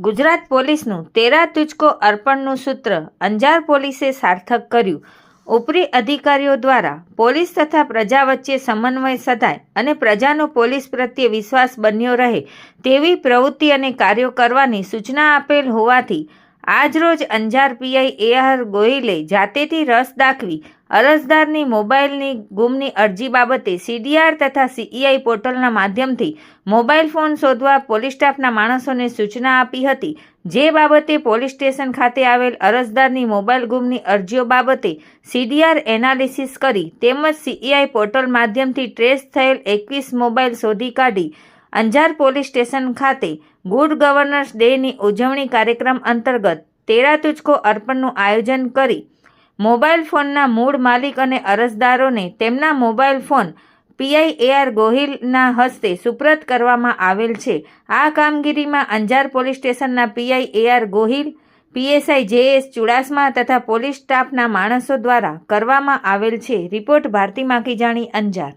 ગુજરાત પોલીસનું તેરા તુચકો અર્પણનું સૂત્ર અંજાર પોલીસે સાર્થક કર્યું. ઉપરી અધિકારીઓ દ્વારા પોલીસ તથા પ્રજા વચ્ચે સમન્વય સધાય અને પ્રજાનો પોલીસ પ્રત્યે વિશ્વાસ બન્યો રહે તેવી પ્રવૃત્તિ અને કાર્યો કરવાની સૂચના આપેલ હોવાથી આજરોજ Anjar P I A R ગોહિલે જાતેથી રસ દાખવી અરજદારની મોબાઈલની ગુમની અરજી બાબતે સીડીઆર તથા સીઈઆઈ પોર્ટલના માધ્યમથી મોબાઈલ ફોન શોધવા પોલીસ સ્ટાફના માણસોને સૂચના આપી હતી. જે બાબતે પોલીસ સ્ટેશન ખાતે આવેલ અરજદારની મોબાઈલ ગુમની અરજીઓ બાબતે સીડીઆર એનાલિસિસ કરી તેમજ સીઈઆઈ પોર્ટલ માધ્યમથી ટ્રેસ થયેલ એકવીસ મોબાઈલ શોધી કાઢી. અંજાર પોલીસ સ્ટેશન ખાતે ગુડ ગવર્નન્સ ડેની ઉજવણી કાર્યક્રમ અંતર્ગત તેરા તુચકો અર્પણનું આયોજન કરી મોબાઈલ ફોનના મૂળ માલિક અને અરજદારોને તેમના મોબાઈલ ફોન પીઆઈ એઆર ગોહિલના હસ્તે સુપ્રત કરવામાં આવેલ છે. આ કામગીરીમાં અંજાર પોલીસ સ્ટેશનના PI AR Gohil, PSI JS Chudasama તથા પોલીસ સ્ટાફના માણસો દ્વારા કરવામાં આવેલ છે. રિપોર્ટ ભારતી માખીજાણી અંજાર.